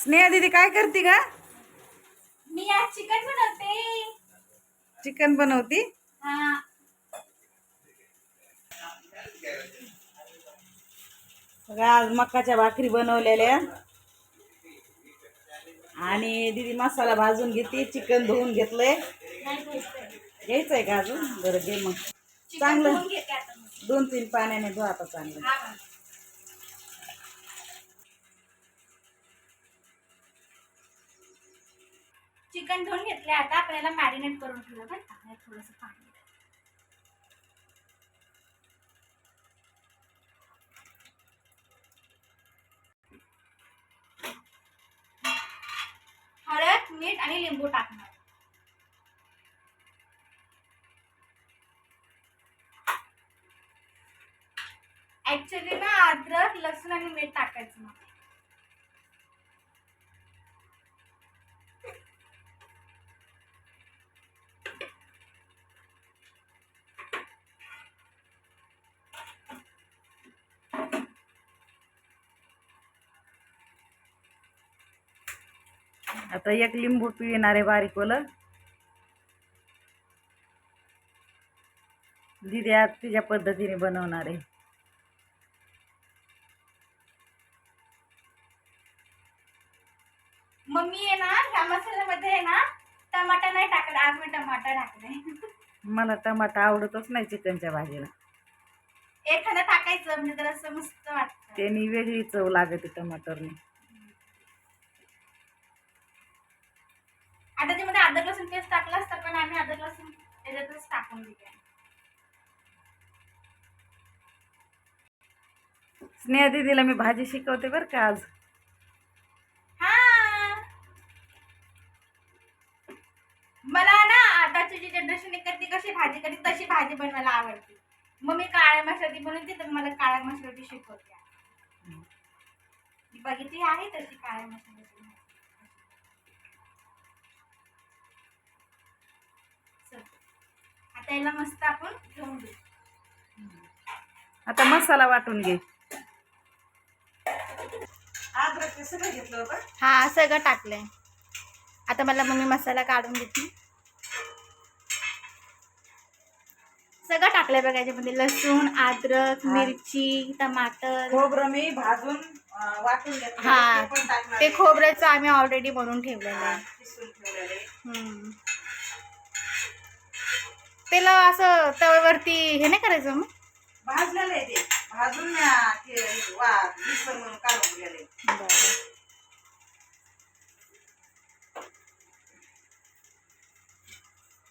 स्नेहा दीदी काय करते का मी आज चिकन बनवते. चिकन बनवती? हा. बघा, आज मक्काच्या भाकरी बनवलेल्या. आणि दीदी मसाला भाजून घेते चिकन धुवून घेतलंय घ्यायचंय. का अजून? बरं घे मग. चांगलं. दोन तीन पाण्याने धुवा आता चांगलं. चिकन धुवून घेतले आता आपल्याला मॅरिनेट करून ठेवलं बरं का? थोडंसं पाणी हळद मीठ आणि लिंबू टाकणार. ऍक्च्युली ना अद्रक लसूण आणि मीठ टाकायचं मग. आता एक लिंबू पिळणार आहे बारीक ओलं. दीदी आज तिच्या पद्धतीने बनवणार आहे. मम्मी आहे ना ह्या मसाल्यामध्ये आहे ना टमाटा नाही टाकत आज मी टमाटा टाकले मला टमाटा आवडतच नाही चिकनच्या भाजीला. एखादं टाकायचं म्हणजे जरा असं मस्त वाटतं. त्यांनी वेगळी चव लागते टमाटरने. आता त्यामध्ये अद्रक लसूण पेस्ट टाकलं असतं पण आम्ही अद्रक लसूण त्याच्यातच टाकून दिले. स्नेहा दीदीला मी भाजी शिकवते बरं का आज. हा. मला ना आताची जी जनरेशन आहे ती कशी भाजी कधी तशी भाजी बनवायला आवडते. मग मी काळ्या मसाली बनवते तर मला काळ्या मसाल्याची शिकवते. बघितली आहे तशी काळ्या मसाल्याची आता याला मस्त आपण ठेवून देऊ. आता मसाला वाटून घे. हा सगळं टाकलंय. आता मला मम्मी मसाला काढून देते. सगळं टाकलंय बघा याच्यामध्ये लसूण अद्रक. मिरची टमाटर. खोबरं मी भाजून वाटून घेतलं हा ते पण टाकणार ते आहे. खोबऱ्याचं आम्ही ऑलरेडी बनवून ठेवलेलं आहे. त्याला असं तव्यावरती हे नाही करायचं मग? भाजलेलं आहे ते. भाजून ते वा मिक्सर म्हणून काढून गेले बरं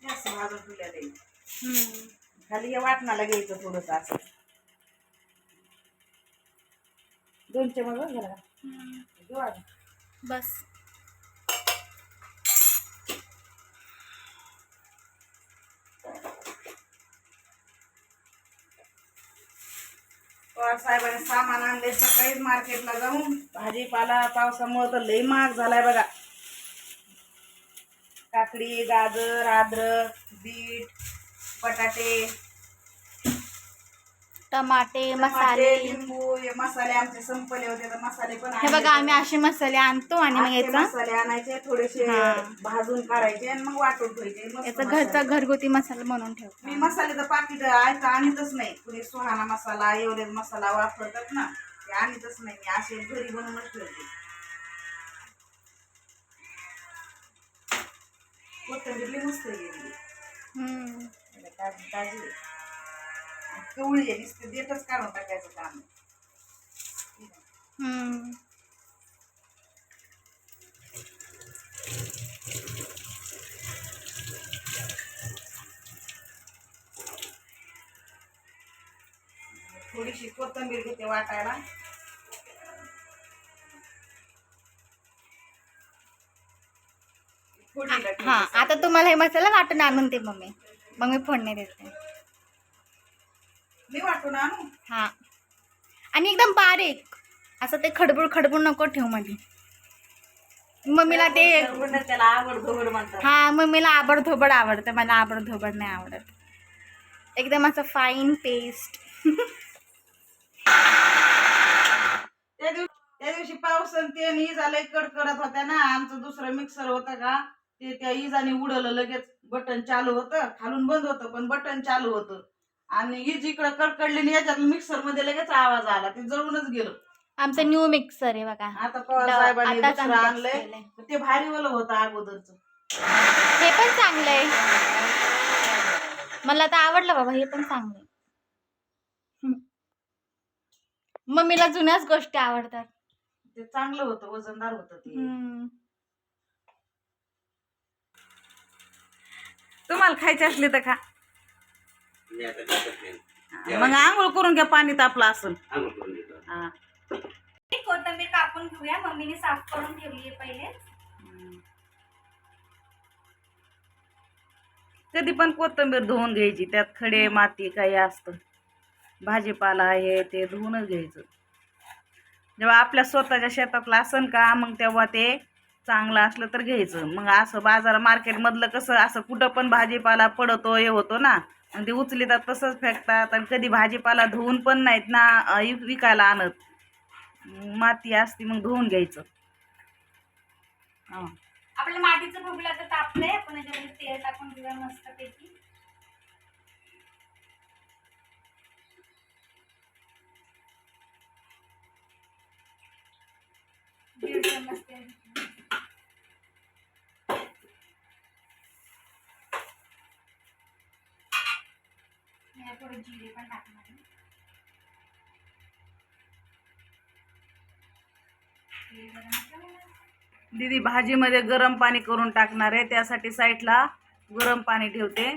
जास्त भाजून ठेवलेलं आहे. हम्म. खाली हे वाटणाला घ्यायचं थोडंसं असं. दोन चमच बघ जरा हम्म. घेऊ आता. बस. पवार साहेबांनी सामान आणले सकाळीच मार्केटला जाऊन भाजीपाला पावसामुळे तर लई महाग झालाय बघा. काकडी गाजर अद्रक बीट बटाटे टमाटे मसाले लिंबू हे मसाले आमचे संपले होते तर मसाले पण हे. बघा आम्ही असे मसाले आणतो आणि मग याचा मसाले आणायचे थोडेसे. भाजून काढायचे आणि मग वाटून ठेवायचे याचा मसाले. घरचा घरगुती मसाला बनवून ठेवतो मी मसाल्याचं पाकिट आहे आणतच नाही कुणी सुहाणा मसाला एवढे मसाला वापरतात ना ते आणतच नाही मी असे घरी बनवूनच ठेवते कोथिंबीर मस्त गेली हम्म. ताजी ताजी आहे. नुसते देठच काढून टाकायचं काम. हम्म. थोडीशी कोथिंबीर घेते वाटायला हा. आता तुम्हाला हे मसाला वाटून आणून दे मम्मी मग मी फोडणी देते वाटून आणू हा. आणि एकदम बारीक. असं ते खडबूड खडबूड नको ठेवमध्ये मम्मीला ते त्याला म्हणतात. हा मम्मीला आबड धोबड आवडतं. मला आबड धोबड नाही आवडत. एकदम असं फाईन पेस्ट त्या दिवशी त्या दिवशी पाऊस आणि ते आणि इजा लय कडकडत होत्या ना. आमचं दुसरं मिक्सर होतं का ते त्या इजाने उडवलं लगेच. बटन चालू होतं. खालून बंद होतं पण बटन चालू होतं. आणि इज इकडं कडकडली आणि याच्यात मिक्सरमध्ये लगेच आवाज आला ते जळूनच गेलं. आमचं न्यू मिक्सर आहे बघा. आता पवार साहेबांनी आताच दुसरं आम्ही आणलंय. ते भारी वालं होतं अगोदरच. हे पण चांगलं आहे. मला तर आवडलं बाबा हे पण चांगलं आहे. हम्म. मम्मीला जुन्याच गोष्टी आवडतात. ते चांगलं होतं वजनदार होतं ते. हम्म. तुम्हाला खायचे असले तर खा. मी आता टाकत नाही. मग आंघोळ करून घ्या पाणी तापलं असून आंघोळ करून घेतो. हा. कोथिंबीर कापून घेऊया. मम्मीने साफ करून ठेवली आहे पहिले. कधी पण कोथिंबीर धुवून घ्यायची. त्यात खडे माती काही असतं. भाजीपाला आहे ते धुवूनच घ्यायचं. जेव्हा आपल्या स्वतःच्या शेतातलं असन का मग तेव्हा ते चांगलं असलं तर घ्यायचं. मग असं बाजार मार्केटमधलं कसं असं कुठं पण भाजीपाला पडतो हे होतो ना. आणि ते उचलितात तसंच फेकतात. आणि कधी भाजीपाला धुवून पण नाहीत ना विकायला आणत. माती असती मग धुवून घ्यायचं. आपल्या मातीचं भोगला तर तापलंय आपण याच्यामध्ये तेल टाकून घेऊया मस्त पैकी दीड चम्मच तेल यात थोडे जिरे पण टाकणार. दीदी भाजीमध्ये गरम पाणी करून टाकणार आहे. त्यासाठी साईडला गरम पाणी ठेवते.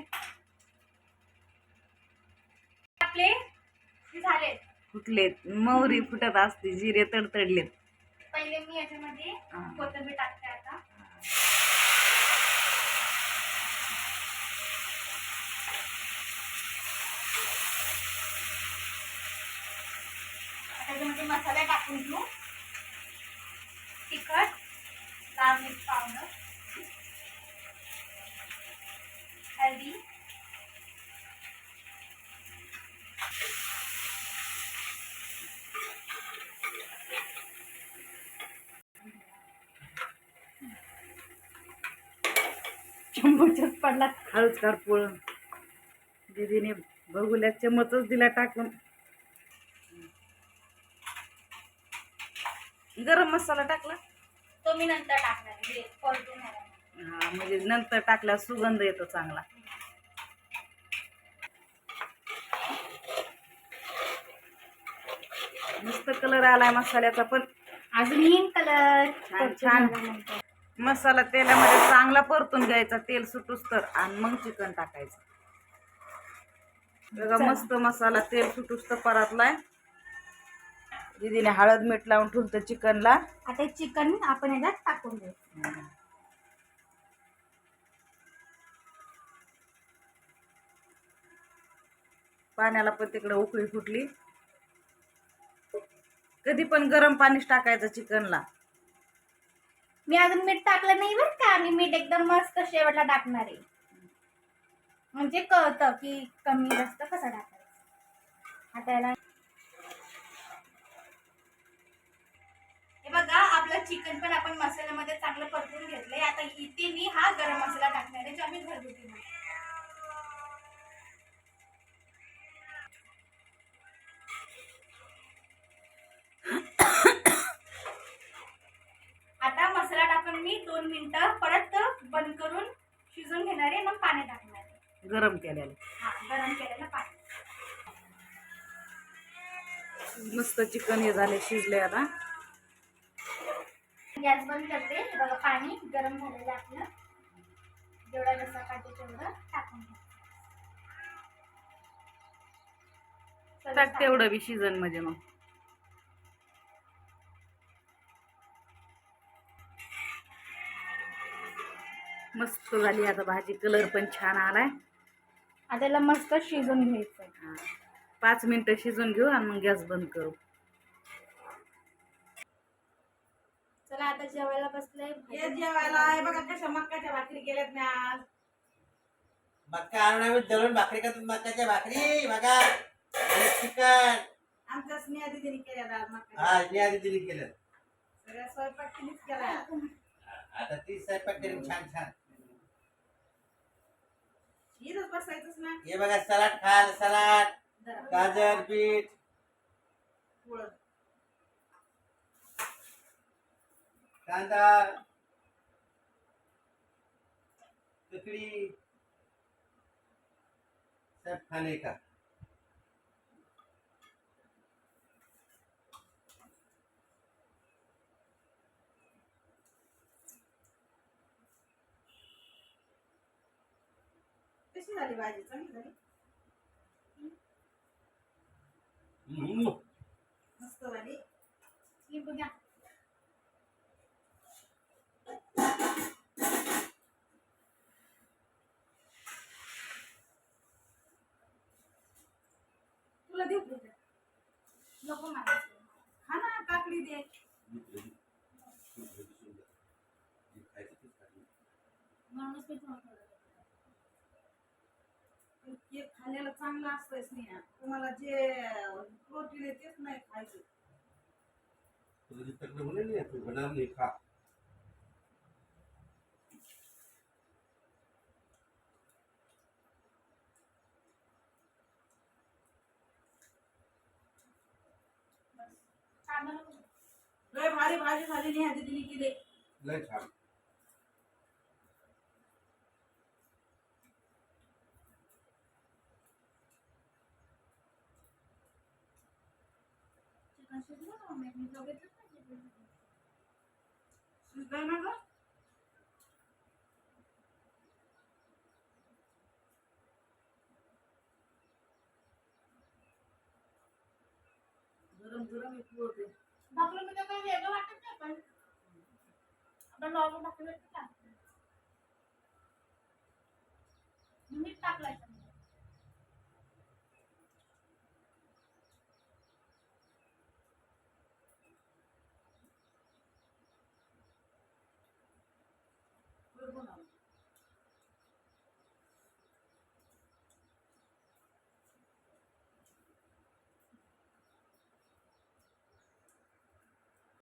आपले झाले. फुटलेत. मोहरी फुटत असते. जिरे तडतडलेत. पहिले मी याच्यामध्ये. कोथिंबीर टाकते आता आता याच्यामध्ये मसाले टाकून घेऊ तिखट लाल मिर्च पावडर हळदी चम्मचच पडला हळूच काढ पोळून दीदीने बघूल्या चमचच दिला टाकून. गरम मसाला टाकला? तो मी नंतर टाकणार आहे. हे. हा म्हणजे नंतर टाकल्यावर सुगंध येतो चांगला. मस्त कलर आलाय मसाल्याचा पण. अजून येईन कलर. छान, छान. मसाला तेलामध्ये चांगला परतून घ्यायचा तेल सुटूस तर आणि मग चिकन टाकायचं. बघा. मस्त मसाला तेल सुटूस तर परतलाय. दीदीने हळद मीठ लावून ठेवलं चिकनला. आता चिकन आपण याच्यात टाकून देऊ. पाण्याला पण तिकडे उकळी फुटली. कधी पण गरम पाणीच टाकायचं चिकनला. मी अजून मीठ टाकलं नाही बरं का. मी मीठ एकदम मस्त शेवटला टाकणार आहे. म्हणजे कळतं की कमी जास्त कसं टाकायचं. आता याला हे बघा आपलं चिकन पण आपण मसाल्यामध्ये चांगलं परतून घेतलंय. आता इथे मी हा गरम मसाला टाकणार आहे जो आम्ही घरगुती मिनिटं परत बंद करून शिजून घेणार आहे मग पाणी टाकणार. आहे गरम केलेलं. हा गरम केलेलं पाणी. मस्त चिकन हे झाले शिजले आता. गॅस बंद करते. बघा पाणी गरम झालेलं आपलं. जेवढा रस्सा काढते तेवढं टाकून घ्या. टाक तेवढं बी शिजन म्हणजे मग. मस्त झाली. आता भाजी कलर पण छान आलाय. आता त्याला मस्त शिजून घ्यायचं हा. पाच मिनिटं शिजून घेऊ आणि मग गॅस बंद करू. चला आता जेवायला बसलंय. हे जेवायला. हे बघा कशा मक्काच्या भाकरी केल्यात मी आज. मक्का आणून दळून भाकरी करतात. मक्काच्या भाकरी बघा. आणि चिकन. आमच्या स्नेहा दिदीने केल्यात आज मक्का हा मी आधी दिली केलं स्वयंपाक तिनेच केलाय. आता ती स्वयंपाक करेन छान छान. इथंच बसायचंच ना. हे बघा सलाड खाल सलाड जरा. गाजर बीट. कांदा. ककड़ी. सब खाने का. कशी झाली भाजी? चांगली झाली. मस्त झाली. हे बघा. तुला देऊ? नको मला खा ना काकडी दे म्हणूनच मी तुम्हाला थोडं देते. पण केक खाल्लेलं चांगलं असतंच नाही ना. तुम्हाला जे प्रोटीन आहे तेच नाही खायचं. बना नहीं खा. कांदा नको लय भारी भाजी झाली नाही आधी तिने केली. लय छान. मध्ये काही वेगळं वाटत नाही पण. आपण नॉर्मल भाकरी मध्ये टाकतो मीठ टाकलं याच्यामध्ये. पोळ बनव.